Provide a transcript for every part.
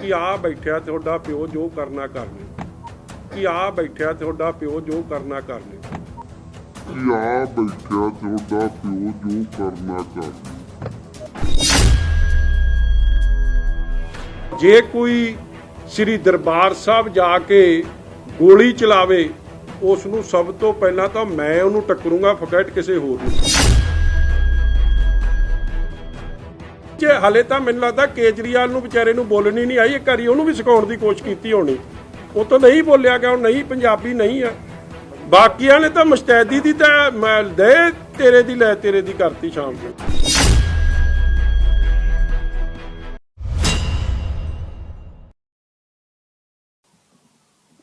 ਕਿ ਆ ਬੈਠਿਆ ਤੁਹਾਡਾ ਪਿਓ ਜੋ ਕਰਨਾ ਕਰ ਲੈ ਕਿ ਆ ਬੈਠਿਆ ਤੁਹਾਡਾ ਪਿਓ ਜੋ ਕਰਨਾ ਕਰ ਲੈ ਕਿ ਆ ਬੈਠਿਆ ਤੁਹਾਡਾ ਪਿਓ ਜੋ ਕਰਨਾ ਕਰ ਜੇ ਕੋਈ ਸ੍ਰੀ ਦਰਬਾਰ ਸਾਹਿਬ ਜਾ ਕੇ ਗੋਲੀ ਚਲਾਵੇ ਉਸ ਨੂੰ ਸਭ ਤੋਂ ਪਹਿਲਾਂ ਤਾਂ ਮੈਂ ਉਹਨੂੰ ਟੱਕਰੂੰਗਾ ਫਕੈਟ ਕਿਸੇ ਹੋਰ ਨੂੰ। ਜੇ ਹਲੇ ਤਾਂ ਮੈਨੂੰ ਲੱਗਦਾ ਕੇਜਰੀਵਾਲ ਨੂੰ ਵਿਚਾਰੇ ਨੂੰ ਬੋਲਣੀ ਨਹੀਂ ਆਈ। ਇੱਕ ਵਾਰੀ ਉਹਨੂੰ ਵੀ ਸਿਖਾਉਣ ਦੀ ਕੋਸ਼ਿਸ਼ ਕੀਤੀ ਹੋਣੀ। ਉਹ ਤਾਂ ਨਹੀਂ ਬੋਲਿਆ ਗਿਆ, ਉਹ ਨਹੀਂ, ਪੰਜਾਬੀ ਨਹੀਂ ਆ ਬਾਕੀਆਂ ਨੇ ਤਾਂ ਮੁਸਤੈਦੀ ਦੀ ਤਾਂ ਮੈਂ ਦੇ ਤੇਰੇ ਦੀ, ਲੈ ਤੇਰੇ ਦੀ ਕਰਤੀ ਸ਼ਾਮ ਨੂੰ।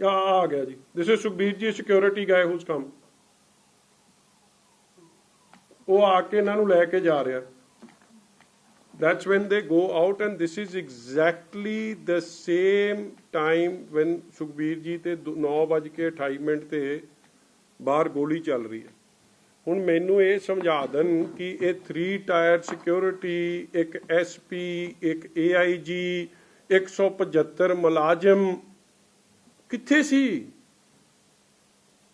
ਆ ਆ ਗਿਆ ਜੀ। ਦਿਸ ਇਜ਼ ਸੁਖਬੀਰ ਜੀ ਸਿਕਿਉਰਿਟੀ ਗਾਇ ਹੁਸ ਕਮ ਉਹ ਆ ਕੇ ਇਹਨਾਂ ਨੂੰ ਲੈ ਕੇ ਜਾ ਰਿਹਾ। That's when they go out and this is exactly the same time when Sukhbir ਜੀ ਤੇ 9:28 ਮਿੰਟ ਤੇ ਬਾਹਰ ਗੋਲੀ ਚੱਲ ਰਹੀ ਹੈ। ਹੁਣ ਮੈਨੂੰ ਇਹ ਸਮਝਾ ਦੇਣ ਕਿ ਇਹ 3 ਟਾਇਰ ਸਿਕਿਉਰਿਟੀ ਇੱਕ ਐਸਪੀ ਇੱਕ ਏਆਈਜੀ 175 ਮੁਲਾਜ਼ਮ ਕਿੱਥੇ ਸੀ?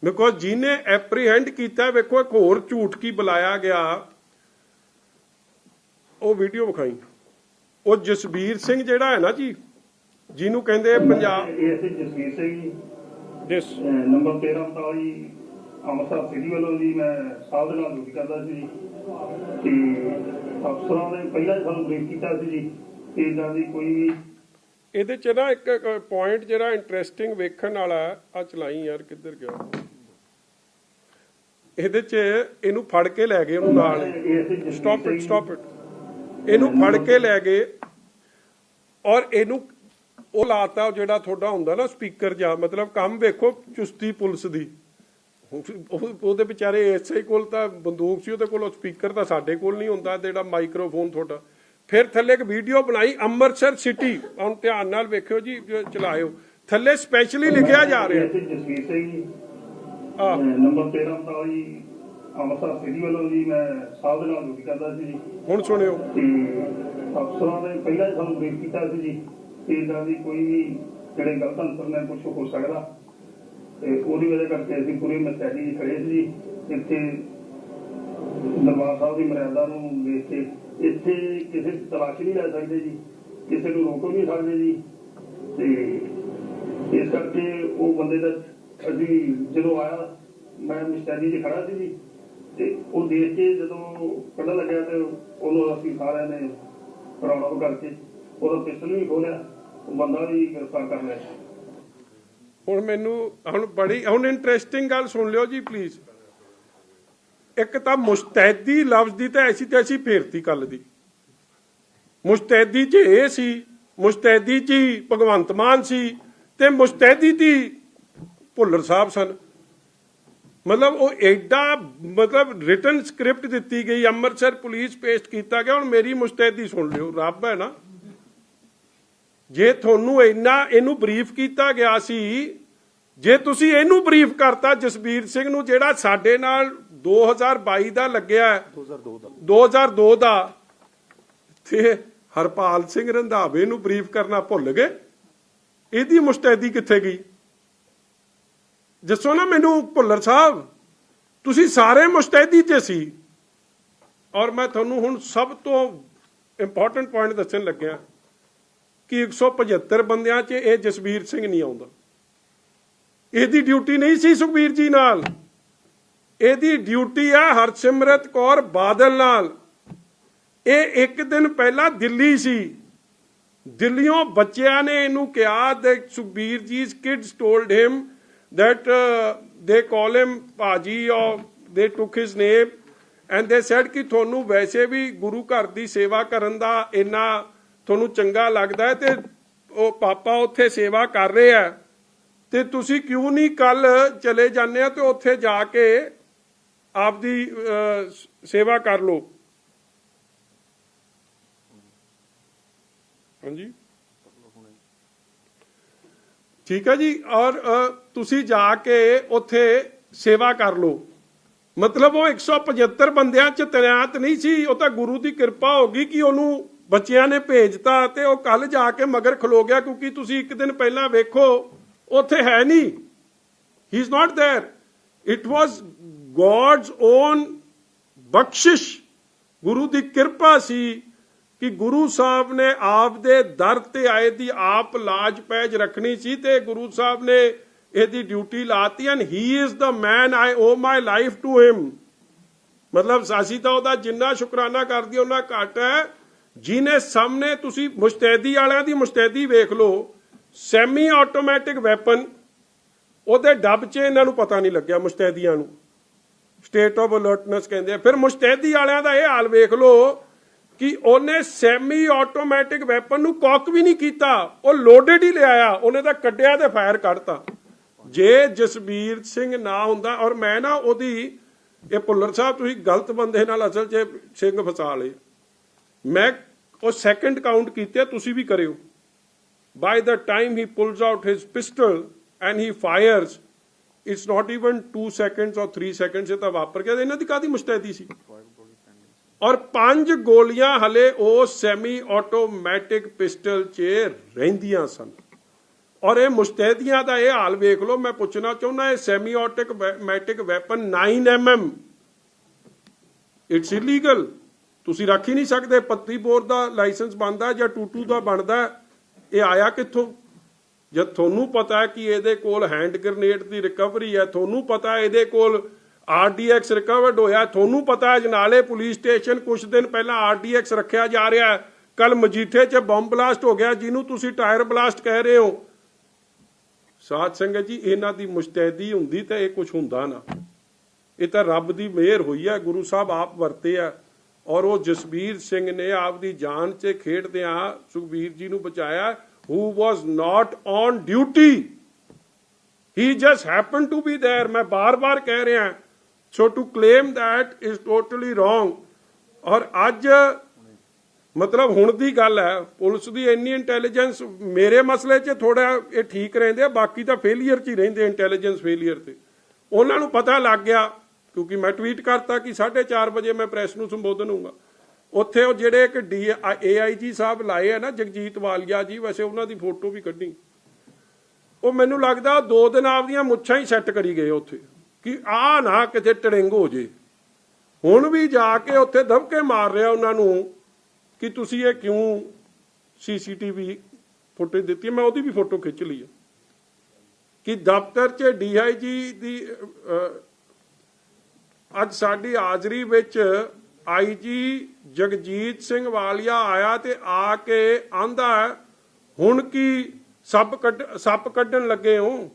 ਬਿਕੋਜ਼ ਜਿਹਨੇ ਐਪਰੀਹੈਂਡ ਕੀਤਾ, ਵੇਖੋ ਇੱਕ ਹੋਰ ਝੂਠ ਕੀ ਬੁਲਾਇਆ ਗਿਆ। ਉਹ ਵੀਡੀਓ ਵਿਖਾਈ। ਉਹ ਜਸਬੀਰ ਸਿੰਘ ਜਿਹੜਾ ਹੈ ਨਾ ਜੀ ਜਿਹਨੂੰ ਕਹਿੰਦੇ ਪੰਜਾਬ ਇਹ ਸੀ ਜਸਵੀਰ ਸਿੰਘ ਜੀ। ਦਿਸ ਅਹ ਨੰਬਰ 1349 ਅੰਮ੍ਰਿਤਸਰ ਸਿਟੀ ਵੱਲੋਂ ਜੀ ਮੈਂ ਸਾਹਿਬ ਦੇ ਨਾਲ ਡਿਊਟੀ ਕਰਦਾ ਸੀ ਜੀ। ਤੇ ਅਫਸਰਾਂ ਨੇ ਪਹਿਲਾਂ ਹੀ ਸਾਨੂੰ ਬਰੀਫ ਕੀਤਾ ਸੀ ਜੀ ਕਿ ਇਦਾਂ ਦੀ ਕੋਈ ਵੀ ਇਹਦੇ ਚ ਨਾ ਇੱਕ ਪੁਆਇੰਟ ਜਿਹੜਾ ਇੰਟਰਸਟਿੰਗ ਵੇਖਣ ਵਾਲਾ ਆ ਚਲਾਈ ਯਾਰ ਕਿੱਧਰ ਗਿਆ? ਇਹਦੇ ਚ ਇਹਨੂੰ ਫੜ ਕੇ ਲੈ ਗਏ ਉਹਨੂੰ ਨਾਲ। Stop it. ਸਟਾਪ ਇਟ ਇਹਨੂੰ ਫੜ ਕੇ ਲੈ ਗਏ ਔਰ ਇਹਨੂੰ ਉਹ ਲਾਤਾ ਜਿਹੜਾ ਤੁਹਾਡਾ ਹੁੰਦਾ ਨਾ ਸਪੀਕਰ ਜਾਂ ਮਤਲਬ ਕੰਮ ਵੇਖੋ ਚੁਸਤੀ ਪੁਲਿਸ ਦੀ। ਉਹ- ਉਹਦੇ ਵਿਚਾਰੇ ਐਸਆਈ ਕੋਲ ਤਾਂ ਬੰਦੂਕ ਸੀ ਉਹਦੇ ਕੋਲ ਸਪੀਕਰ ਤਾਂ ਸਾਡੇ ਕੋਲ ਨਹੀਂ ਹੁੰਦਾ ਜਿਹੜਾ ਮਾਈਕ੍ਰੋਫੋਨ ਤੁਹਾਡਾ। ਫਿਰ ਥੱਲੇ ਇੱਕ ਵੀਡੀਓ ਬਣਾਈ ਅੰਮ੍ਰਿਤਸਰ ਸਿਟੀ। ਹੁਣ ਧਿਆਨ ਨਾਲ ਵੇਖਿਓ ਜੀ ਚਲਾਇਓ। ਥੱਲੇ ਸਪੈਸ਼ਲੀ ਲਿਖਿਆ ਜਾ ਰਿਹਾ। ਜਸਵੀਰ ਸਿੰਘ ਨੰਬਰ 1349 ਅੰਮ੍ਰਿਤਸਰ ਸਿਟੀ ਵੱਲੋਂ ਜੀ ਮੈਂ ਸਾਹਿਬ ਦੇ ਨਾਲ ਡਿਊਟੀ ਕਰਦਾ ਸੀ ਜੀ। ਹੁਣ ਸੁਣਿਓ। ਤੇ ਅਫਸਰਾਂ ਨੇ ਪਹਿਲਾਂ ਹੀ ਸਾਨੂੰ ਬਰੀਫ ਕੀਤਾ ਸੀ ਜੀ ਕਿ ਇਦਾਂ ਦੀ ਕੋਈ ਵੀ ਜਿਹੜੇ ਗਲਤ ਅੰਸਰ ਨੇ ਕੁਝ ਹੋ ਸਕਦਾ। ਤੇ ਉਹਦੀ ਵਜ੍ਹਾ ਕਰਕੇ ਅਸੀਂ ਪੂਰੀ ਮਸਜਿਦ 'ਚ ਖੜੇ ਸੀ ਜੀ। ਇੱਥੇ ਦਰਬਾਰ ਸਾਹਿਬ ਦੀ ਮਰਿਆਦਾ ਨੂੰ ਦੇਖ ਕੇ ਇੱਥੇ ਕਿਸੇ ਦੀ ਤਲਾਸ਼ੀ ਨਹੀਂ ਲੈ ਸਕਦੇ ਜੀ। ਕਿਸੇ ਨੂੰ ਰੋਕ ਨਹੀਂ ਸਕਦੇ ਜੀ। ਤੇ ਇਸ ਕਰਕੇ ਉਹ ਬੰਦੇ ਦਾ ਅਸੀਂ ਜਦੋਂ ਆਇਆ ਮੈਂ ਮਸਜਿਦ 'ਚ ਖੜਾ ਸੀ ਜੀ। ਤੇ ਉਹ ਦੇਖ ਕੇ ਜਦੋਂ ਪਤਾ ਲੱਗਿਆ ਤੇ ਉਹਨੂੰ ਅਸੀਂ ਸਾਰਿਆਂ ਨੇ ਰਾਉਂਡ ਕਰਕੇ ਉਹਦਾ ਪਿਸਟਲ ਵੀ ਖੋਲਿਆ ਉਹ ਬੰਦਾ ਵੀ ਗ੍ਰਿਫਤਾਰ ਕਰ ਲਿਆ। ਹੁਣ ਮੈਨੂੰ ਹੁਣ ਬੜੀ ਹੁਣ ਇੰਟਰਸਟਿੰਗ ਗੱਲ ਸੁਣ ਲਿਓ ਜੀ ਪਲੀਜ਼ ਇੱਕ ਤਾਂ ਮੁਸਤੈਦੀ ਲਫ਼ਜ਼ ਦੀ ਤਾਂ ਐਸੀ ਤੈਸੀ ਫੇਰਤੀ ਕੱਲ ਦੀ। ਮੁਸਤੈਦੀ 'ਚ ਇਹ ਸੀ, ਮੁਸਤੈਦੀ 'ਚ ਹੀ ਭਗਵੰਤ ਮਾਨ ਸੀ ਤੇ ਮੁਸਤੈਦੀ ਦੀ ਭੁੱਲਰ ਸਾਹਿਬ ਸਨ। ਮਤਲਬ ਉਹ ਐਡਾ ਮਤਲਬ ਰਿਟਨ ਸਕ੍ਰਿਪਟ ਦਿੱਤੀ ਗਈ, ਅੰਮ੍ਰਿਤਸਰ ਪੁਲਿਸ ਪੇਸ਼ ਕੀਤਾ ਗਿਆ, ਹੁਣ ਮੇਰੀ ਮੁਸਤੈਦੀ ਸੁਣ ਲਿਓ, ਰੱਬ ਹੈ ਨਾ। ਜੇ ਤੁਹਾਨੂੰ ਇੰਨਾ, ਇਹਨੂੰ ਬਰੀਫ ਕੀਤਾ ਗਿਆ ਸੀ, ਜੇ ਤੁਸੀਂ ਇਹਨੂੰ ਬਰੀਫ ਕਰਤਾ ਜਸਬੀਰ ਸਿੰਘ ਨੂੰ, ਜਿਹੜਾ ਸਾਡੇ ਨਾਲ 2022 ਦਾ ਲੱਗਿਆ 2002 ਦਾ 2002 ਦਾ ਤੇ ਹਰਪਾਲ ਸਿੰਘ ਰੰਧਾਵੇ ਨੂੰ ਬਰੀਫ ਕਰਨਾ ਭੁੱਲ ਗਏ। ਇਹਦੀ ਮੁਸਤੈਦੀ ਕਿੱਥੇ ਗਈ? ਦੱਸੋ ਨਾ ਮੈਨੂੰ ਭੁੱਲਰ ਸਾਹਿਬ, ਤੁਸੀਂ ਸਾਰੇ ਮੁਸਤੈਦੀ ਤੇ ਸੀ। ਔਰ ਮੈਂ ਤੁਹਾਨੂੰ ਹੁਣ ਸਭ ਤੋਂ ਇੰਪੋਰਟੈਂਟ ਪੁਆਇੰਟ ਦੱਸਣ ਲੱਗਿਆ ਕਿ 175 ਬੰਦਿਆਂ 'ਚ ਇਹ ਜਸਵੀਰ ਸਿੰਘ ਨਹੀਂ ਆਉਂਦਾ। ਇਹਦੀ ਡਿਊਟੀ ਨਹੀਂ ਸੀ ਸੁਖਬੀਰ ਜੀ ਨਾਲ। ਇਹਦੀ ਡਿਊਟੀ ਆ ਹਰਸਿਮਰਤ ਕੌਰ ਬਾਦਲ ਨਾਲ। ਇਹ ਇੱਕ ਦਿਨ ਪਹਿਲਾਂ ਦਿੱਲੀ ਸੀ। ਦਿੱਲੀੋਂ ਬੱਚਿਆਂ ਨੇ ਇਹਨੂੰ ਕਿਹਾ that ਸੁਖਬੀਰ ਜੀ kids told him that uh, they call him ਭਾਜੀ or they took his name and they said ਕਿ ਤੁਹਾਨੂੰ ਵੈਸੇ ਵੀ ਗੁਰੂ ਘਰ ਦੀ ਸੇਵਾ ਕਰਨ ਦਾ ਇੰਨਾ ਤੁਹਾਨੂੰ ਚੰਗਾ ਲੱਗਦਾ ਹੈ ਤੇ ਉਹ ਪਾਪਾ ਉੱਥੇ ਸੇਵਾ ਕਰ ਰਹੇ ਆ ਤੇ ਤੁਸੀਂ ਕਿਉਂ ਨਹੀਂ ਕੱਲ ਚਲੇ ਜਾਂਦੇ ਆ ਤੇ ਉੱਥੇ ਜਾ ਕੇ ਆਪਦੀ ਅਹ, ਸੇਵਾ ਕਰ ਲਓ ਹਾਂਜੀ ਠੀਕ ਹੈ ਜੀ ਔਰ ਅ, ਤੁਸੀਂ ਜਾ ਕੇ ਉੱਥੇ ਸੇਵਾ ਕਰ ਲਓ ਮਤਲਬ ਉਹ 175 ਬੰਦਿਆਂ ਚ ਤੈਨਾਤ ਨਹੀਂ ਸੀ ਉਹ ਤਾਂ ਗੁਰੂ ਦੀ ਕਿਰਪਾ ਹੋ ਗਈ ਕਿ ਉਹਨੂੰ ਬੱਚਿਆਂ ਨੇ ਭੇਜਤਾ ਤੇ ਉਹ ਕੱਲ ਜਾ ਕੇ ਮਗਰ ਖਲੋ ਗਿਆ ਕਿਉਂਕਿ ਤੁਸੀਂ ਇੱਕ ਦਿਨ ਪਹਿਲਾਂ ਵੇਖੋ ਉੱਥੇ ਹੈ ਨਹੀਂ he is not there it was God's own ਬਖਸ਼ਿਸ਼ ਗੁਰੂ ਦੀ ਕਿਰਪਾ ਸੀ ਕਿ ਗੁਰੂ ਸਾਹਿਬ ਨੇ ਆਪ ਦੇ ਦਰ ਤੇ ਆਏ ਦੀ ਆਪ ਲਾਜ ਪੈਜ ਰੱਖਣੀ ਸੀ ਤੇ ਗੁਰੂ ਸਾਹਿਬ ਨੇ ਇਹਦੀ ਡਿਊਟੀ ਲਾਤੀ and he is the man, I owe my life to him. ਮਤਲਬ ਅਸੀਂ ਤਾਂ ਉਹਦਾ ਜਿੰਨਾ ਸ਼ੁਕਰਾਨਾ ਕਰਦੀ ਉਹਨਾਂ ਘੱਟ ਹੈ ਜਿਹਨੇ ਸਾਹਮਣੇ ਤੁਸੀਂ ਮੁਸਤੈਦੀ ਵਾਲਿਆਂ ਦੀ ਮੁਸਤੈਦੀ ਵੇਖ ਲਓ, ਸੈਮੀ ਆਟੋਮੈਟਿਕ ਵੈਪਨ, ਉਹਦੇ ਡੱਬ 'ਚ ਇਹਨਾਂ ਨੂੰ ਪਤਾ ਨਹੀਂ ਲੱਗਿਆ ਮੁਸਤੈਦੀਆਂ ਨੂੰ। ਸਟੇਟ ਆਫ ਅਲਰਟਨੈਸ ਕਹਿੰਦੇ ਆ। ਫਿਰ ਮੁਸਤੈਦੀ ਵਾਲਿਆਂ ਦਾ ਇਹ ਹਾਲ ਵੇਖ ਲਓ ਕਿ ਉਹਨੇ ਸੈਮੀ ਆਟੋਮੈਟਿਕ ਵੈਪਨ ਨੂੰ ਕੌਕ ਵੀ ਨਹੀਂ ਕੀਤਾ। ਉਹ ਲੋਡਡ ਹੀ ਲਿਆਇਆ। ਉਹਨੇ ਤਾਂ ਕੱਢਿਆ ਤੇ ਫਾਇਰ ਕੱਢਤਾ। ਜੇ ਜਸਬੀਰ ਸਿੰਘ ਨਾ ਹੁੰਦਾ, ਔਰ ਮੈਂ ਨਾ ਉਹਦੀ, ਇਹ ਭੁੱਲਰ ਸਾਹਿਬ, ਤੁਸੀਂ ਗਲਤ ਬੰਦੇ ਨਾਲ ਅਸਲ 'ਚ ਸਿੰਘ ਫਸਾ ਲਏ। ਮੈਂ ਉਹ ਸੈਕੰਡ ਕਾਊਂਟ ਕੀਤੇ, ਤੁਸੀਂ ਵੀ ਕਰਿਓ। By the time he pulls out his pistol and he fires it's not even 2 seconds or 3 seconds, ਇਹ ਤਾਂ ਵਾਪਰ ਗਿਆ। ਇਹਨਾਂ ਦੀ ਕਾਦੀ ਮੁਸਤੈਦੀ ਸੀ? ਔਰ ਪੰਜ ਗੋਲੀਆਂ ਹਲੇ ਉਹ ਸੈਮੀ ਆਟੋਮੈਟਿਕ ਪਿਸਟਲ 'ਚ ਰਹਿੰਦੀਆਂ ਸਨ। ਔਰ ਇਹ ਮੁਸਤੈਦੀਆਂ ਦਾ ਇਹ ਹਾਲ ਵੇਖ ਲਓ, ਮੈਂ ਪੁੱਛਣਾ ਚਾਹੁੰਦਾ, ਇਹ semi automatic weapon 9 mm it's illegal ਤੁਸੀਂ ਰੱਖ ਹੀ ਨਹੀਂ ਸਕਦੇ, ਪੱਤੀ ਬੋਰ ਦਾ ਲਾਇਸੈਂਸ ਬਣਦਾ ਜਾਂ ਟੂਟੂ ਦਾ ਬਣਦਾ, ਇਹ ਆਇਆ ਕਿੱਥੋਂ? ਜਦ ਤੁਹਾਨੂੰ ਪਤਾ ਕਿ ਇਹਦੇ ਕੋਲ ਹੈਂਡ ਗ੍ਰਨੇਡ ਦੀ ਰਿਕਵਰੀ ਹੈ, ਤੁਹਾਨੂੰ ਪਤਾ ਇਹਦੇ ਕੋਲ ਆਰਡੀਐਕਸ ਰਿਕਵਰਡ ਹੋਇਆ ਤੁਹਾਨੂੰ ਪਤਾ ਹੈ ਜਨਾਲੇ ਪੁਲਿਸ ਸਟੇਸ਼ਨ ਕੁਝ ਦਿਨ ਪਹਿਲਾਂ ਆਰਡੀਐਕਸ ਰੱਖਿਆ ਜਾ ਰਿਹਾ ਹੈ ਕੱਲ ਮਜੀਠੇ 'ਚ ਬੰਬ ਬਲਾਸਟ ਹੋ ਗਿਆ ਜਿਹਨੂੰ ਤੁਸੀਂ ਟਾਇਰ ਬਲਾਸਟ ਕਹਿ ਰਹੇ ਹੋ ਸਾਧ ਸੰਗਤ ਜੀ ਇਹਨਾਂ ਦੀ ਮੁਸਤੈਦੀ ਹੁੰਦੀ ਤਾਂ ਇਹ ਕੁਝ ਹੁੰਦਾ ਨਾ ਇਹ ਤਾਂ ਰੱਬ ਦੀ ਮਿਹਰ ਹੋਈ ਹੈ ਗੁਰੂ ਸਾਹਿਬ ਆਪ ਵਰਤੇ ਆ ਔਰ ਉਹ ਜਸਬੀਰ ਸਿੰਘ ਨੇ ਆਪ ਦੀ ਜਾਨ 'ਚ ਖੇਡਦਿਆਂ ਸੁਖਬੀਰ ਜੀ ਨੂੰ ਬਚਾਇਆ who was not on duty he just happen to be there ਮੈਂ ਬਾਰ-ਬਾਰ ਕਹਿ ਰਿਹਾ so to claim that is totally wrong ਔਰ ਅੱਜ ਮਤਲਬ ਹੁਣ ਦੀ ਗੱਲ ਹੈ, ਪੁਲਿਸ ਦੀ ਇੰਨੀ ਇੰਟੈਲੀਜੈਂਸ ਮੇਰੇ ਮਸਲੇ 'ਚ ਥੋੜਾ ਇਹ ਠੀਕ ਰਹਿੰਦੇ ਆ, ਬਾਕੀ ਤਾਂ ਫੇਲਿਅਰ 'ਚ ਹੀ ਰਹਿੰਦੇ ਇੰਟੈਲੀਜੈਂਸ ਫੇਲਿਅਰ ਤੇ। ਉਹਨਾਂ ਨੂੰ ਪਤਾ ਲੱਗ ਗਿਆ, ਕਿਉਂਕਿ ਮੈਂ ਟਵੀਟ ਕਰਤਾ ਕਿ 4:30 ਵਜੇ ਮੈਂ ਪ੍ਰੈਸ ਨੂੰ ਸੰਬੋਧਨ ਹੋਊਗਾ। ਉੱਥੇ ਉਹ ਜਿਹੜੇ ਇੱਕ ਡੀ ਏਆਈਜੀ ਸਾਹਿਬ ਲਾਏ ਆ ਨਾ, ਜਗਜੀਤ ਵਾਲੀਆ ਜੀ, ਵੈਸੇ ਉਹਨਾਂ ਦੀ ਫੋਟੋ ਵੀ ਕੱਢੀ। ਉਹ ਮੈਨੂੰ ਲੱਗਦਾ ਦੋ ਦਿਨ ਆਪਦੀਆਂ ਮੁੱਛਾਂ ਹੀ ਸੈੱਟ ਕਰੀ ਗਏ ਉੱਥੇ। ਕਿ ਆ ਨਾ ਕਿਤੇ ਟੜਿੰਗ ਹੋ ਜੇ। ਹੁਣ ਵੀ ਜਾ ਕੇ ਉੱਥੇ ਦਬਕੇ ਮਾਰ ਰਿਹਾ ਉਹਨਾਂ ਨੂੰ ਕਿ ਤੁਸੀਂ ਇਹ ਕਿਉਂ ਸੀਸੀਟੀਵੀ ਫੁਟੇਜ ਦਿੱਤੀ ਮੈਂ ਉਹਦੀ ਵੀ ਫੋਟੋ ਖਿੱਚ ਲਈ ਹੈ। ਕਿ ਦਫ਼ਤਰ 'ਚ ਡੀਆਈਜੀ ਦੀ ਅੱਜ ਸਾਡੀ ਹਾਜ਼ਰੀ ਵਿੱਚ ਆਈਜੀ ਜਗਜੀਤ ਸਿੰਘ ਵਾਲੀਆ ਆਇਆ ਤੇ ਆ ਕੇ ਆਂਦਾ ਹੁਣ ਕੀ ਸੱਪ ਕੱਢ, ਸੱਪ ਕੱਢਣ ਲੱਗੇ ਹੋ?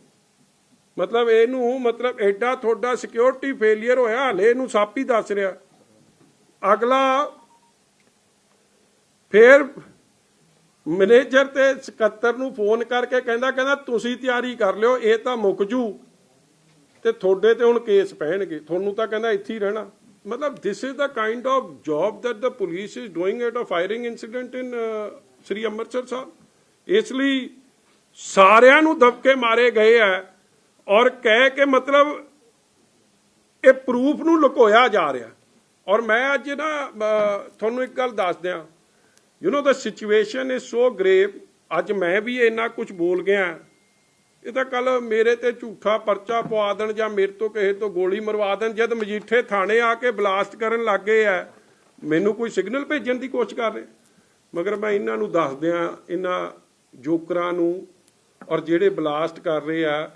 ਮਤਲਬ ਇਹਨੂੰ, ਮਤਲਬ ਐਡਾ ਤੁਹਾਡਾ ਸਿਕਿਉਰਿਟੀ ਫੇਲਿਅਰ ਹੋਇਆ, ਹਲੇ ਇਹਨੂੰ ਸੱਪ ਹੀ ਦੱਸ ਰਿਹਾ। ਅਗਲਾ ਫੇਰ ਮੈਨੇਜਰ ਤੇ ਸਕੱਤਰ ਨੂੰ ਫੋਨ ਕਰਕੇ ਕਹਿੰਦਾ ਕਹਿੰਦਾ, ਤੁਸੀਂ ਤਿਆਰੀ ਕਰ ਲਿਓ, ਇਹ ਤਾਂ ਮੁੱਕ ਜੂ ਤੇ ਤੁਹਾਡੇ ਤੇ ਹੁਣ ਕੇਸ ਪੈਣਗੇ। ਤੁਹਾਨੂੰ ਤਾਂ ਕਹਿੰਦਾ ਇੱਥੇ ਹੀ ਰਹਿਣਾ। ਮਤਲਬ this is the kind of job that the police is doing at a firing incident in Sri Amritsar Sahib. ਇਸ ਲਈ ਸਾਰਿਆਂ ਨੂੰ ਦਬਕੇ ਮਾਰੇ ਗਏ ਆ। ਔਰ ਕਹਿ ਕੇ ਮਤਲਬ ਇਹ ਪ੍ਰੂਫ ਨੂੰ ਲੁਕੋਇਆ ਜਾ ਰਿਹਾ। ਔਰ ਮੈਂ ਅੱਜ ਨਾ ਤੁਹਾਨੂੰ ਇੱਕ ਗੱਲ ਦੱਸ ਦਿਆਂ। You know the situation is so grave ਅੱਜ ਮੈਂ ਵੀ ਇੰਨਾ ਕੁਝ ਬੋਲ ਗਿਆ। ਇਹ ਤਾਂ ਕੱਲ ਮੇਰੇ ਤੇ ਝੂਠਾ ਪਰਚਾ ਪਵਾ ਦੇਣ ਜਾਂ ਮੇਰੇ ਤੋਂ ਕਿਸੇ ਤੋਂ ਗੋਲੀ ਮਰਵਾ ਦੇਣ, ਜਦ ਮਜੀਠੇ ਥਾਣੇ ਆ ਕੇ ਬਲਾਸਟ ਕਰਨ ਲੱਗੇ ਆ। ਮੈਨੂੰ ਕੋਈ ਸਿਗਨਲ ਭੇਜਣ ਦੀ ਕੋਸ਼ਿਸ਼ ਕਰ ਰਹੇ। ਮਗਰ ਮੈਂ ਇਹਨਾਂ ਨੂੰ ਦੱਸ ਦਿਆਂ, ਇਹਨਾਂ ਜੋਕਰਾਂ ਨੂੰ, ਔਰ ਜਿਹੜੇ ਬਲਾਸਟ ਕਰ ਰਹੇ ਆ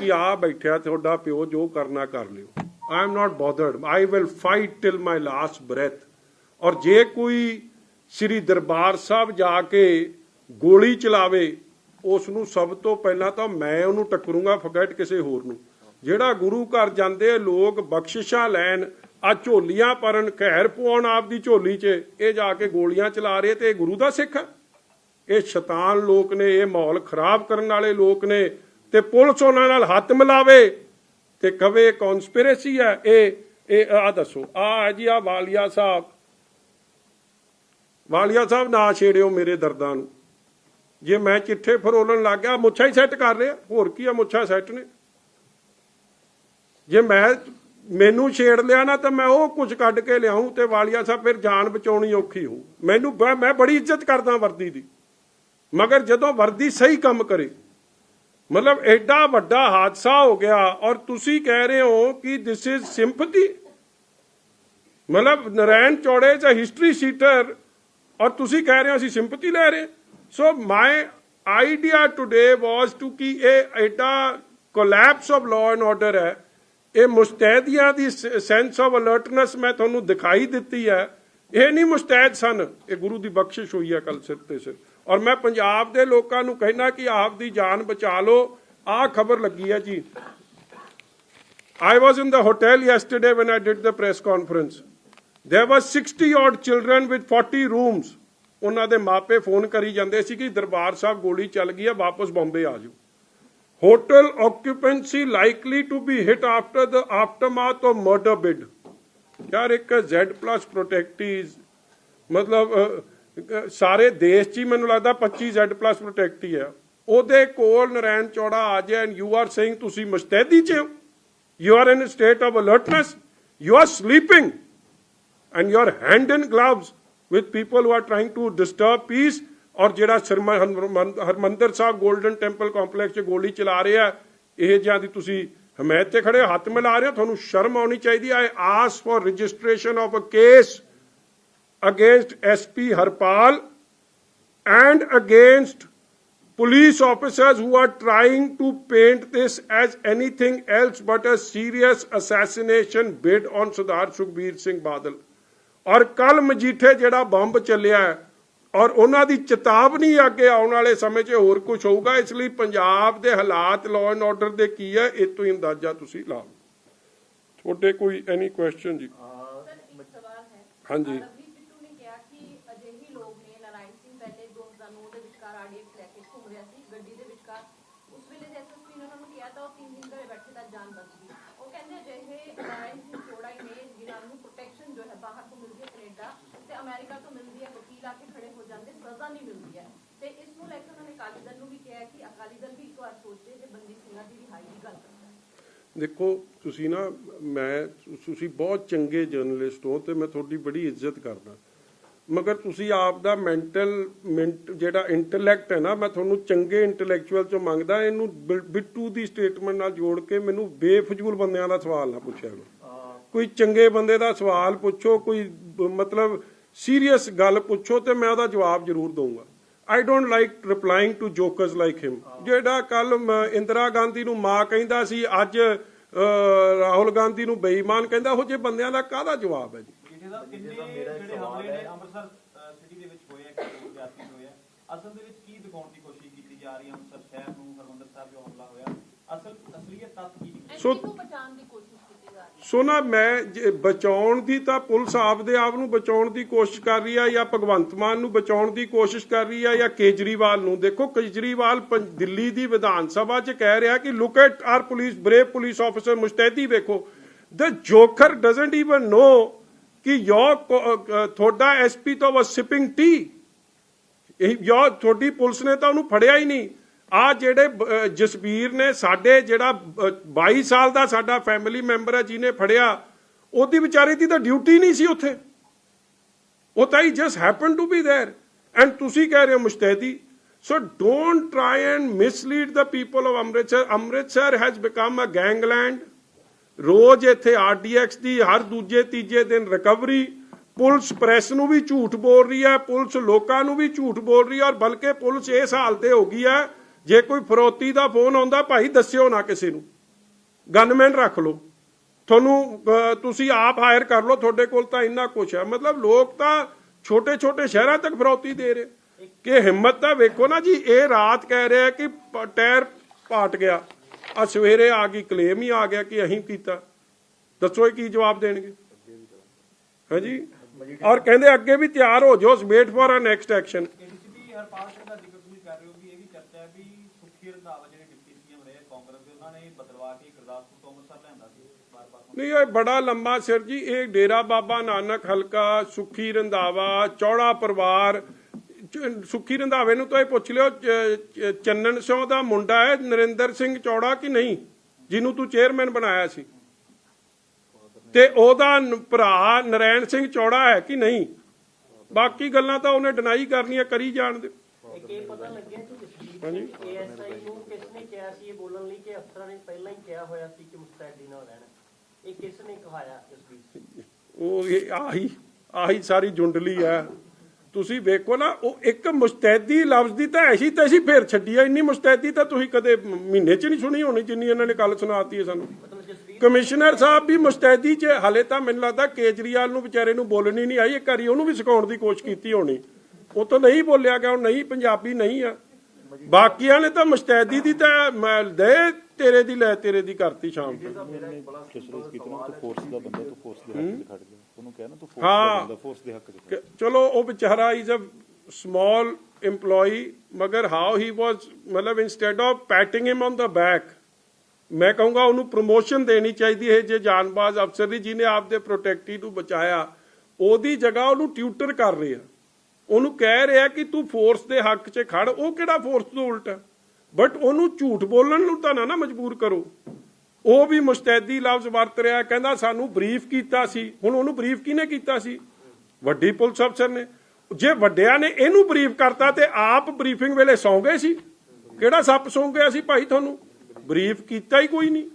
ਕਿ ਆ ਬੈਠਿਆ ਤੁਹਾਡਾ ਪਿਓ ਜੋ ਕਰਨਾ ਕਰ ਲਿਓ। I am not bothered I will fight till my last breath ਔਰ ਜੇ ਕੋਈ ਸ੍ਰੀ ਦਰਬਾਰ ਸਾਹਿਬ ਜਾ ਕੇ ਗੋਲੀ ਚਲਾਵੇ ਉਸ ਨੂੰ ਸਭ ਤੋਂ ਪਹਿਲਾਂ ਤਾਂ ਮੈਂ ਉਹਨੂੰ ਟੱਕਰੂੰਗਾ ਫਗੈਟ ਕਿਸੇ ਹੋਰ ਨੂੰ। ਜਿਹੜਾ ਗੁਰੂ ਘਰ ਜਾਂਦੇ ਲੋਕ ਬਖਸ਼ਿਸ਼ਾਂ ਲੈਣ ਆ ਝੋਲੀਆਂ ਪਰਨ ਘੈਰ ਪਵਾਉਣ ਆਪਦੀ ਝੋਲੀ 'ਚ, ਇਹ ਜਾ ਕੇ ਗੋਲੀਆਂ ਚਲਾ ਰਹੇ ਤੇ ਇਹ ਗੁਰੂ ਦਾ ਸਿੱਖ ਹੈ ਇਹ ਸ਼ੈਤਾਨ ਲੋਕ ਨੇ, ਇਹ ਮਾਹੌਲ ਖਰਾਬ ਕਰਨ ਵਾਲੇ ਲੋਕ ਨੇ। ਤੇ ਪੁਲਿਸ ਉਹਨਾਂ ਨਾਲ ਹੱਥ ਮਿਲਾਵੇ ਤੇ ਕਵੇ ਕਨਸਪੀਰੇਸੀ ਹੈ, ਇਹ ਇਹ ਆ ਦੱਸੋ। ਆ ਜੀ ਆ ਵਾਲੀਆ ਸਾਹਿਬ। ਵਾਲੀਆ ਸਾਹਿਬ ਨਾ ਛੇੜਿਓ ਮੇਰੇ ਦਰਦਾਂ ਨੂੰ। ਜੇ ਮੈਂ ਚਿੱਠੇ ਫਰੋਲਣ ਲੱਗ ਗਿਆ, ਮੁੱਛਾਂ ਹੀ ਸੈੱਟ ਕਰ ਰਿਹਾ। ਹੋਰ ਕੀ ਆ, ਮੁੱਛਾਂ ਸੈੱਟ ਨੇ। ਜੇ ਮੈਂ ਮੈਨੂੰ ਛੇੜ ਲਿਆ ਨਾ, ਤਾਂ ਮੈਂ ਉਹ ਕੁਝ ਕੱਢ ਕੇ ਲਿਆਉਂ ਤੇ ਵਾਲੀਆ ਸਾਹਿਬ ਫਿਰ ਜਾਨ ਬਚਾਉਣੀ ਔਖੀ ਹੋਊ। ਮੈਨੂੰ ਬ- ਮੈਂ ਬੜੀ ਇੱਜ਼ਤ ਕਰਦਾ ਵਰਦੀ ਦੀ। ਮਗਰ ਜਦੋਂ ਵਰਦੀ ਸਹੀ ਕੰਮ ਕਰੇ ਮਤਲਬ ਐਡਾ ਵੱਡਾ ਹਾਦਸਾ ਹੋ ਗਿਆ ਔਰ ਤੁਸੀਂ ਕਹਿ ਰਹੇ ਹੋ ਕਿ ਦਿਸ ਇਜ਼ ਸਿੰਪਥੀ ਮਤਲਬ ਨਰੈਣ ਚੌੜੇ ਜਾਂ ਹਿਸਟਰੀ ਸੀਟਰ ਔਰ ਤੁਸੀਂ ਕਹਿ ਰਹੇ ਹੋ ਅਸੀਂ ਸਿੰਪਥੀ ਲੈ ਰਹੇ। So my idea today was to ਕਿ ਇਹ ਐਡਾ collapse of law and order ਹੈ। ਇਹ ਮੁਸਤੈਦੀਆਂ ਦੀ ਸੈਂਸ ਆਫ ਅਲਰਟਨੈਸ ਮੈਂ ਤੁਹਾਨੂੰ ਦਿਖਾਈ ਦਿੱਤੀ ਹੈ। ਇਹ ਨਹੀਂ ਮੁਸਤੈਦ ਸਨ, ਇਹ ਗੁਰੂ ਦੀ ਬਖਸ਼ਿਸ਼ ਹੋਈ ਹੈ ਕੱਲ ਸਿਰ ਤੇ ਸਿਰ। ਔਰ ਮੈਂ ਪੰਜਾਬ ਦੇ ਲੋਕਾਂ ਨੂੰ ਕਹਿਣਾ ਕਿ ਆਪ ਦੀ ਜਾਨ ਬਚਾ ਲਓ ਆਹ ਖਬਰ ਲੱਗੀ ਹੈ ਜੀ I was in the hotel yesterday when I did the press conference. There were 60 odd children with 40 rooms. ਉਹਨਾਂ ਦੇ ਮਾਪੇ ਫੋਨ ਕਰੀ ਜਾਂਦੇ ਸੀ ਕਿ ਦਰਬਾਰ ਸਾਹਿਬ ਗੋਲੀ ਚੱਲ ਗਈ ਹੈ, ਵਾਪਸ ਬੰਬੇ ਆ ਜਾਓ hotel occupancy likely to be hit after the aftermath of murder bid ਯਾਰ ਇੱਕ Z ਪਲੱਸ ਮਤਲਬ ਸਾਰੇ ਦੇਸ਼ 'ਚ ਹੀ ਮੈਨੂੰ ਲੱਗਦਾ 25 Z ਪਲੱਸ ਪ੍ਰੋਟੈਕਟੀ ਹੈ ਉਹਦੇ ਕੋਲ ਨਰੈਣ ਚੌੜਾ ਆ ਜਾਏ ਐਂਡ ਯੂ ਆਰ ਸੇਇੰਗ ਤੁਸੀਂ ਮੁਸਤੈਦੀ 'ਚ ਹੋ। You are in state of alertness you are sleeping and you are hand hand gloves with people people who are trying to disturb ਔਰ ਜਿਹੜਾ Sharma ਹਰਮੰਦ- Harmandar Sahib golden temple complex 'ਚ ਗੋਲੀ ਚਲਾ ਰਿਹਾ ਇਹ ਜਿਹਾਂ ਦੀ ਤੁਸੀਂ ਹਮਾਇਤ ਤੇ ਖੜੇ ਹੋ, ਹੱਥ ਮਿਲਾ ਰਹੇ ਹੋ ਤੁਹਾਨੂੰ ਸ਼ਰਮ ਆਉਣੀ ਚਾਹੀਦੀ ਹੈ as for registration of a case against SP Harpal and against police officers who are trying to paint this as anything else but a serious assassination bid on Sardar Sukhbir Singh Badal. ਔਰ ਕੱਲ ਮਜੀਠੇ ਜਿਹੜਾ bomb ਚੱਲਿਆ ਹੈ, ਔਰ ਉਹਨਾਂ ਦੀ ਚੇਤਾਵਨੀ ਅੱਗੇ ਆਉਣ ਵਾਲੇ ਸਮੇਂ 'ਚ ਹੋਰ ਕੁਝ ਹੋਊਗਾ ਇਸ ਲਈ ਪੰਜਾਬ ਦੇ ਹਾਲਾਤ ਲਾਅ ਐਂਡ ਆਰਡਰ ਦੇ ਕੀ ਹੈ ਇਹ ਤੋਂ ਹੀ ਅੰਦਾਜ਼ਾ ਤੁਸੀਂ ਲਾ ਲਓ ਤੁਹਾਡੇ ਕੋਈ ਐਨੀ ਕੁਐਸਚਨ ਜੀ ਹੈ ਹਾਂਜੀ। ਰਵੀ ਬਿੱਟੂ ਨੇ ਕਿਹਾ ਕਿ ਅਜਿਹੇ ਲੋਕ ਨੇ ਨਾਰਾਇਣ ਸਿੰਘ ਪਹਿਲੇ 2009 ਦੇ ਵਿਚਕਾਰ ਆਰਡੀਐਕਸ ਲੈ ਕੇ ਘੁੰਮ ਰਿਹਾ ਸੀ ਗੱਡੀ ਦੇ ਵਿਚਕਾਰ ਉਸ ਵੇਲੇ ਦੇ ਐਸਐਸਪੀ ਨੇ ਉਹਨਾਂ ਨੂੰ ਕਿਹਾ ਤਾਂ ਉਹ 3 ਦਿਨ ਘਰੇ ਬੈਠੇ ਤਾਂ ਜਾਨ ਬਚ ਗਈ ਉਹ ਕਹਿੰਦੇ ਅਜਿਹੇ ਨਾਰਾਇਣ ਸਿੰਘ ਚੋੜਾ ਹੀ ਨੇ ਜਿਨ੍ਹਾਂ ਨੂੰ ਪ੍ਰੋਟੈਕਸ਼ਨ ਜੋ ਹੈ ਬਾਹਰ ਤੋਂ ਮਿਲਦੀ ਹੈ ਕੈਨੇਡਾ ਤੇ ਅਮਰੀਕਾ ਤੋਂ ਮਿਲਦੀ ਹੈ ਵਕੀਲ ਆ ਕੇ ਖੜੇ ਹੋ ਜਾਂਦੇ ਸਜ਼ਾ ਨਹੀਂ ਮਿਲਦੀ ਹੈ ਤੇ ਇਸ ਨੂੰ ਲੈ ਕੇ ਉਹਨਾਂ ਨੇ ਅਕਾਲੀ ਦਲ ਨੂੰ ਵੀ ਕਿਹਾ ਕਿ ਅਕਾਲੀ ਦਲ ਵੀ ਇੱਕ ਵਾਰ ਸੋਚੇ ਜੇ ਬੰਦੀ ਸਿੰਘਾਂ ਦੀ ਰਿਹਾਈ ਦੀ ਗੱਲ ਕਰਦਾ ਹੈ ਦੇਖੋ ਤੁਸੀਂ ਨਾ ਮੈਂ ਤੁਸੀਂ ਬਹੁਤ ਚੰਗੇ ਜਰਨਲਿਸਟ ਹੋ ਤੇ ਮੈਂ ਤੁਹਾਡੀ ਬੜੀ ਇੱਜ਼ਤ ਕਰਦਾ। ਮਗਰ ਤੁਸੀਂ ਆਪ ਦਾ ਮੈਂਟਲ ਜਿਹੜਾ ਇੰਟੈਲੈਕਟ ਹੈ ਨਾ ਮੈਂ ਤੁਹਾਨੂੰ ਚੰਗੇ ਇੰਟੈਲੈਕਚੁਅਲ ਚੋਂ ਮੰਗਦਾ ਇਹਨੂੰ ਬਿੱਟੂ ਦੀ ਸਟੇਟਮੈਂਟ ਨਾਲ ਜੋੜ ਕੇ ਮੈਨੂੰ ਬੇਫਜ਼ੂਲ ਬੰਦਿਆਂ ਦਾ ਸਵਾਲ ਨਾ ਪੁੱਛਿਆ ਕਰੋ। ਕੋਈ ਚੰਗੇ ਬੰਦੇ ਦਾ ਸਵਾਲ ਪੁੱਛੋ ਕੋਈ ਮਤਲਬ ਸੀਰੀਅਸ ਗੱਲ ਪੁੱਛੋ ਤੇ ਮੈਂ ਉਹਦਾ ਜਵਾਬ ਜ਼ਰੂਰ ਦਊਂਗਾ। I don't like replying to jokers like him ਜਿਹੜਾ ਕੱਲ ਇੰਦਰਾ ਗਾਂਧੀ ਨੂੰ ਮਾਂ ਕਹਿੰਦਾ ਸੀ ਅੱਜ ਰਾਹੁਲ ਗਾਂਧੀ ਨੂੰ ਬੇਈਮਾਨ ਕਹਿੰਦਾ ਉਹ ਜੇ ਬੰਦਿਆਂ ਦਾ ਕਾਹਦਾ ਜਵਾਬ ਹੈ ਜੀ? ਜਿਹੜੇ ਦਾ ਕਿੰਨੇ ਜਿਹੜੇ ਹਮਲੇ ਨੇ ਅੰਮ੍ਰਿਤਸਰ ਸਿਟੀ ਦੇ ਵਿੱਚ ਹੋਏ ਆ ਕਿ ਵਿਦਿਆਰਥੀ ਹੋਏ ਆ। ਅਸਲ ਦੇ ਵਿੱਚ ਕੀ ਦਿਖਾਉਣ ਦੀ ਕੋਸ਼ਿਸ਼ ਕੀਤੀ ਜਾ ਰਹੀ ਹੈ? ਅੰਮ੍ਰਿਤਸਰ ਸ਼ਹਿਰ ਨੂੰ ਹਰਮੰਦਰ ਸਾਹਿਬ ਜੋ ਹਮਲਾ ਹੋਇਆ ਅਸਲ ਅਸਲੀਅਤ ਤੱਤ ਕੀ ਨਿਕਲੀ? ਸੋ- ਦੀ ਕੋਸ਼ਿਸ਼ ਕੀਤੀ ਜਾ ਰਹੀ ਹੈ ਸੋ ਨਾ ਮੈਂ ਜੇ ਬਚਾਉਣ ਦੀ ਤਾਂ ਪੁਲਿਸ ਆਪਦੇ ਆਪ ਨੂੰ ਬਚਾਉਣ ਦੀ ਕੋਸ਼ਿਸ਼ ਕਰ ਰਹੀ ਹੈ ਜਾਂ ਭਗਵੰਤ ਮਾਨ ਨੂੰ ਬਚਾਉਣ ਦੀ ਕੋਸ਼ਿਸ਼ ਕਰ ਰਹੀ ਹੈ ਜਾਂ ਕੇਜਰੀਵਾਲ ਨੂੰ? ਦੇਖੋ, ਕੇਜਰੀਵਾਲ ਪੰ- ਦਿੱਲੀ ਦੀ ਵਿਧਾਨ ਸਭਾ 'ਚ ਕਹਿ ਰਿਹਾ ਕਿ look at our police brave police officer ਮੁਸਤੈਦੀ ਵੇਖੋ। The joker doesn't even know ਕਿ ਯੋ ਤੁਹਾਡਾ ਐਸਪੀ ਤੋਂ ਵਾਸ ਸਿਪਿੰਗ ਟੀ ਇਹ ਯਾ ਤੁਹਾਡੀ ਪੁਲਿਸ ਨੇ ਤਾਂ ਉਹਨੂੰ ਫੜਿਆ ਹੀ ਨਹੀਂ। ਆ ਜਿਹੜੇ ਅਹ, ਜਸਬੀਰ ਨੇ ਸਾਡੇ ਜਿਹੜਾ ਅਹ, 22 ਸਾਲ ਦਾ ਸਾਡਾ ਫੈਮਿਲੀ ਮੈਂਬਰ ਹੈ ਜਿਹਨੇ ਫੜਿਆ ਉਹਦੀ ਵਿਚਾਰੇ ਦੀ ਤਾਂ ਡਿਊਟੀ ਨਹੀਂ ਸੀ ਉੱਥੇ ਉਹ ਤਾਂ he just happen to be there and ਤੁਸੀਂ ਕਹਿ ਰਹੇ ਹੋ ਮੁਸ਼ਤੈਦੀ so don't try and mislead the people of Amritsar Amritsar has become a gangland ਰੋਜ਼ ਇੱਥੇ ਆਰਡੀਐਕਸ ਦੀ ਹਰ ਦੂਜੇ ਤੀਜੇ ਦਿਨ ਰਿਕਵਰੀ ਪੁਲਿਸ ਪ੍ਰੈਸ ਨੂੰ ਵੀ ਝੂਠ ਬੋਲ ਰਹੀ ਹੈ ਪੁਲਿਸ ਲੋਕਾਂ ਨੂੰ ਵੀ ਝੂਠ ਬੋਲ ਰਹੀ ਹੈ ਔਰ ਬਲਕਿ ਪੁਲਿਸ ਇਸ ਹਾਲਤ ਤੇ ਹੋ ਗਈ ਹੈ ਜੇ ਕੋਈ ਫਰੋਤੀ ਦਾ ਫੋਨ ਆਉਂਦਾ, ਭਾਈ ਦੱਸਿਓ ਨਾ ਕਿਸੇ ਨੂੰ। ਗਨਮੈਨ ਰੱਖ ਲਓ। ਤੁਹਾਨੂੰ ਤੁਸੀਂ ਆਪ ਹਾਇਰ ਕਰ ਲਓ, ਤੁਹਾਡੇ ਕੋਲ ਤਾਂ ਇੰਨਾ ਕੁਛ ਹੈ। ਮਤਲਬ ਲੋਕ ਤਾਂ ਛੋਟੇ ਛੋਟੇ ਸ਼ਹਿਰਾਂ ਤੱਕ ਫਰੌਤੀ ਦੇ ਰਹੇ। ਕਿ ਹਿੰਮਤ ਤਾਂ ਵੇਖੋ ਨਾ ਜੀ, ਇਹ ਰਾਤ ਕਹਿ ਰਿਹਾ ਕਿ ਟਾਇਰ ਪਾਟ ਗਿਆ। ਆ ਸਵੇਰੇ ਆ ਗਈ, ਕਲੇਮ ਹੀ ਆ ਗਿਆ ਕਿ ਅਸੀਂ ਕੀਤਾ। ਦੱਸੋ ਇਹ ਕੀ ਜਵਾਬ ਦੇਣਗੇ? ਹਾਂਜੀ ਔਰ ਕਹਿੰਦੇ ਅੱਗੇ ਵੀ ਤਿਆਰ ਹੋ ਜਾਓ wait for a next action. Harpal Singh ਦਾ ਜ਼ਿਕਰ ਤੁਸੀਂ ਕਰ ਰਹੇ ਹੋ ਕਿ ਇਹ ਵੀ ਚਰਚਾ ਹੈ ਵੀ ਸੁਖੀ ਰੰਧਾਵਾ ਜਿਹੜੇ ਡਿਪਟੀ ਸੀਐਮ ਰਹੇ ਕਾਂਗਰਸ ਦੇ, ਉਹਨਾਂ ਨੇ ਬਦਲਵਾ ਕੇ ਗੁਰਦਾਸਪੁਰ ਤੋਂ ਅੰਮ੍ਰਿਤਸਰ ਲਿਆਂਦਾ ਸੀ ਨਹੀਂ ਇਹ ਬੜਾ ਲੰਬਾ ਸਿਰ ਜੀ, ਇਹ ਡੇਰਾ ਬਾਬਾ ਨਾਨਕ ਹਲਕਾ, ਸੁਖੀ ਰੰਧਾਵਾ, ਚੌੜਾ ਪਰਿਵਾਰ ਸੁਖੀ ਰੰਧਾਵੇ ਨੂੰ ਤਾਂ ਇਹ ਪੁੱਛ ਲਿਓ, ਚ- ਚੰਨਣ ਸਿੰਘ ਦਾ ਮੁੰਡਾ ਹੈ, ਨਰਿੰਦਰ ਸਿੰਘ ਚੌੜਾ ਕਿ ਨਹੀਂ? ਜਿਹਨੂੰ ਤੂੰ ਚੇਅਰਮੈਨ ਬਣਾਇਆ ਸੀ। ਤੇ ਉਹਦਾ ਭਰਾ ਨਰੈਣ ਸਿੰਘ ਚੌੜਾ ਹੈ ਕਿ ਨਹੀਂ? ਬਾਕੀ ਗੱਲਾਂ ਤਾਂ ਉਹਨੇ ਡਿਨਾਈ ਕਰਨੀਆਂ ਕਰੀ ਜਾਣ ਦੇ ਇੱਕ ਇਹ ਪਤਾ ਲੱਗਿਆ ਕਿ ਜਸਵੀਰ ਹਾਂਜੀ। ਸਿੰਘ ਏਐਸਆਈ ਨੂੰ ਕਿਸ ਨੇ ਕਿਹਾ ਸੀ ਇਹ ਬੋਲਣ ਲਈ ਕਿ ਅਫਸਰਾਂ ਨੇ ਪਹਿਲਾਂ ਹੀ ਕਿਹਾ ਹੋਇਆ ਸੀ ਕਿ ਮੁਸਤੈਦੀ ਨਾਲ ਰਹਿਣਾ। ਇਹ ਕਿਸ ਨੇ ਕਹਾਇਆ ਜਸਵੀਰ ਸਿੰਘ? ਉਹ ਇਹ ਆਹੀ ਆਹੀ ਸਾਰੀ ਜੁੰਡਲੀ ਹੈ ਤੁਸੀਂ ਵੇਖੋ ਨਾ ਉਹ ਇੱਕ ਮੁਸਤੈਦੀ ਲਫ਼ਜ਼ ਦੀ ਤਾਂ ਐਸੀ ਤੈਸੀ ਫੇਰ ਛੱਡੀ ਆ। ਇੰਨੀ ਮੁਸਤੈਦੀ ਤਾਂ ਤੁਸੀਂ ਕਦੇ ਮਹੀਨੇ 'ਚ ਨਹੀਂ ਸੁਣੀ ਹੋਣੀ ਜਿੰਨੀ ਇਹਨਾਂ ਨੇ ਕੱਲ ਸੁਣਾਤੀ ਹੈ ਸਾਨੂੰ। ਕਮਿਸ਼ਨਰ ਸਾਹਿਬ ਵੀ ਮੁਸਤੈਦੀ 'ਚ ਹਲੇ ਤਾਂ ਮੈਨੂੰ ਲੱਗਦਾ ਕੇਜਰੀਵਾਲ ਨੂੰ ਵਿਚਾਰੇ ਨੂੰ ਬੋਲਣੀ ਨਹੀਂ ਆਈ। ਇੱਕ ਵਾਰੀ ਉਹਨੂੰ ਵੀ ਸਿਖਾਉਣ ਦੀ ਕੋਸ਼ਿਸ਼ ਕੀਤੀ ਹੋਣੀ। ਉਹ ਤਾਂ ਨਹੀਂ ਬੋਲਿਆ ਗਿਆ ਉਹ ਨਹੀਂ ਪੰਜਾਬੀ ਨਹੀਂ ਆ। ਬਾਕੀਆਂ ਨੇ ਤਾਂ ਮੁਸਤੈਦੀ ਦੀ ਤਾਂ ਦੇ ਤੇਰੇ ਦੀ ਲੈ ਤੇਰੇ ਦੀ ਕਰਤੀ ਸ਼ਾਮ ਨਾ ਚਲੋ ਉਹ ਵਿਚਾਰਾ ਇਜ਼ ਅ ਸਮਾਲ EMPLOYEE ਮਗਰ ਹਾਊ ਹੀ ਵਾਸ ਮਤਲਬ instead of patting him on the back ਮੈਂ ਕਹੂੰਗਾ ਉਹਨੂੰ ਪ੍ਰੋਮੋਸ਼ਨ ਦੇਣੀ ਚਾਹੀਦੀ ਹੈ। ਜੇ ਜਾਨਬਾਜ਼ ਅਫਸਰ ਦੀ ਜਿਹਨੇ ਆਪਦੇ ਪ੍ਰੋਟੈਕਟੀ ਨੂੰ ਬਚਾਇਆ, ਉਹਦੀ ਜਗ੍ਹਾ ਉਹਨੂੰ ਟਿਊਟਰ ਕਰ ਰਿਹਾ ਉਹਨੂੰ ਕਹਿ ਰਿਹਾ ਕਿ ਤੂੰ ਫੋਰਸ ਦੇ ਹੱਕ 'ਚ ਖੜ। ਉਹ ਕਿਹੜਾ ਫੋਰਸ ਤੋਂ ਉਲਟ ਹੈ? ਬਟ ਉਹਨੂੰ ਝੂਠ ਬੋਲਣ ਨੂੰ ਤਾਂ ਨਾ ਨਾ ਮਜਬੂਰ ਕਰੋ। ਉਹ ਵੀ ਮੁਸਤੈਦੀ ਲਫ਼ਜ਼ ਵਰਤ ਰਿਹਾ ਕਹਿੰਦਾ ਸਾਨੂੰ ਬਰੀਫ ਕੀਤਾ ਸੀ। ਹੁਣ ਉਹਨੂੰ ਬਰੀਫ ਕਿਹਨੇ ਕੀਤਾ ਸੀ? ਵੱਡੀ ਪੁਲਿਸ ਅਫਸਰ ਨੇ। ਜੇ ਵੱਡਿਆਂ ਨੇ ਇਹਨੂੰ ਬਰੀਫ ਕਰਤਾ ਤੇ ਆਪ ਬਰੀਫਿੰਗ ਵੇਲੇ ਸੌਂ ਗਏ ਸੀ। ਕਿਹੜਾ ਸੱਪ ਸੌਂ ਗਿਆ ਸੀ ਭਾਈ ਤੁਹਾਨੂੰ? ਬਰੀਫ ਕੀਤਾ ਹੀ ਕੋਈ ਨਹੀਂ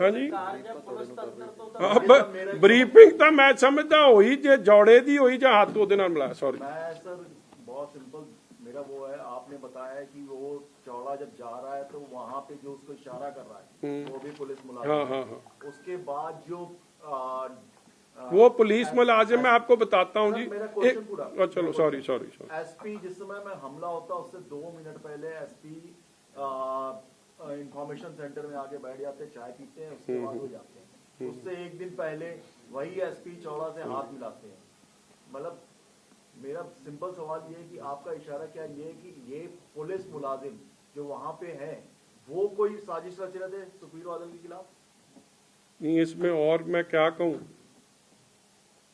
ਹਾਂਜੀ ਸਰਕਾਰ ਜਾਂ ਪੁਲਿਸ ਤੰਤਰ ਤੋਂ ਤਾਂ ਹਾਂ, ਬ- ਬਰੀਫਿੰਗ ਤਾਂ ਮੈਂ ਸਮਝਦਾ ਹੋਈ ਜੇ ਜੌੜੇ ਦੀ ਹੋਈ ਜਾਂ ਹੱਥ ਉਹਦੇ ਨਾਲ ਮਿਲਾਇਆ ਸੌਰੀ मैं सर बहुत सिंपल मेरा वो है आपने बताया है कि वो चौड़ा जब जा रहा है तो वहां पे जो उसको इशारा कर रहा है वो भी पुलिस हाँ मुलाजिम हाँ है। हाँ उसके बाद जो आ, आ, वो पुलिस मुलाजिम मैं आपको बताता हूँ जी सर, मेरा क्वेश्चन एक- पूरा ओ, चलो सॉरी सॉरी सॉरी एसपी जिस समय में हमला होता है उससे दो मिनट पहले एसपी इंफॉर्मेशन सेंटर में आके बैठ जाते हैं चाय पीते हैं उसके बाद वो जाते हैं। उससे एक दिन पहले वही एसपी चौड़ा से हाथ मिलाते हैं। मतलब मेरा सिंपल सवाल ये है कि आपका इशारा क्या ये है कि ये पुलिस मुलाजिम जो वहाँ पे है वो कोई साजिश रच रहे थे सुखबीर बादल के खिलाफ? नहीं इसमें और मैं क्या कहूँ?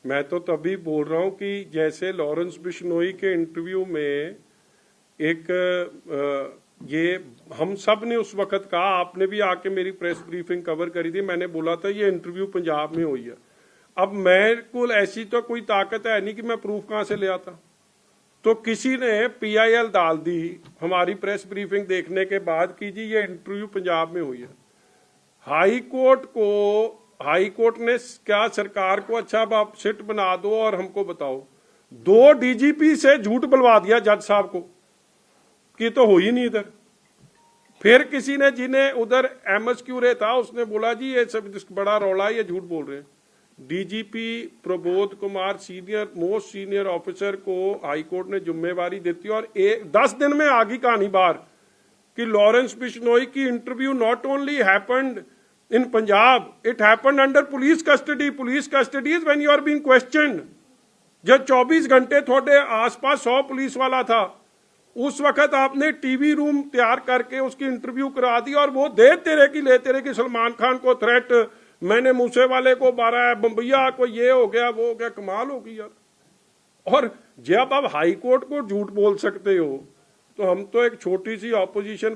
मैं तो तभी बोल रहा हूँ कि जैसे लॉरेंस बिश्नोई के इंटरव्यू में एक अ, ये हम सबने उस वक्त कहा, आपने भी आके मेरी प्रेस ब्रीफिंग कवर करी थी। मैंने बोला था, ये इंटरव्यू पंजाब में हुई है। अब मेरे को ऐसी तो कोई ताकत है नहीं कि मैं प्रूफ कहाँ से ले आता। तो किसी ने पीआईएल डाल दी, हमारी प्रेस ब्रीफिंग देखने के बाद कि जी, ये इंटरव्यू पंजाब में हुई है। हाई कोर्ट को, हाई कोर्ट ने क्या सरकार को अच्छा आप सिट बना दो और हमको बताओ। दो डीजीपी से झूठ बुलवा दिया जज साहब को। कि तो हो ही नहीं इधर। फिर किसी ने जिन्हें उधर एमएसक्यू रे था, उसने बोला, जी, ये सब बड़ा रौला ये झूठ बोल रहे हैं। DGP Prabodh Kumar senior, most senior officer को हाईकोर्ट ने जिम्मेवारी देती और एक दस दिन में आगी कहानी बार कि लॉरेंस बिश्नोई की interview not only happened in Punjab it happened under police custody police custody is when you are being questioned जब 24 घंटे थोड़े आसपास 100 पुलिस वाला था उस वक्त आपने टीवी रूम तैयार करके उसकी इंटरव्यू करा दी और वो देते रहे कि लेते रहे कि सलमान खान को थ्रेट मैंने मूसे वाले को बारा है बम्बैया को ये हो गया, वो हो गया, कमाल हो गई यार। और जब आप हाई कोर्ट को झूठ बोल सकते हो तो हम तो एक छोटी सी ऑपोजिशन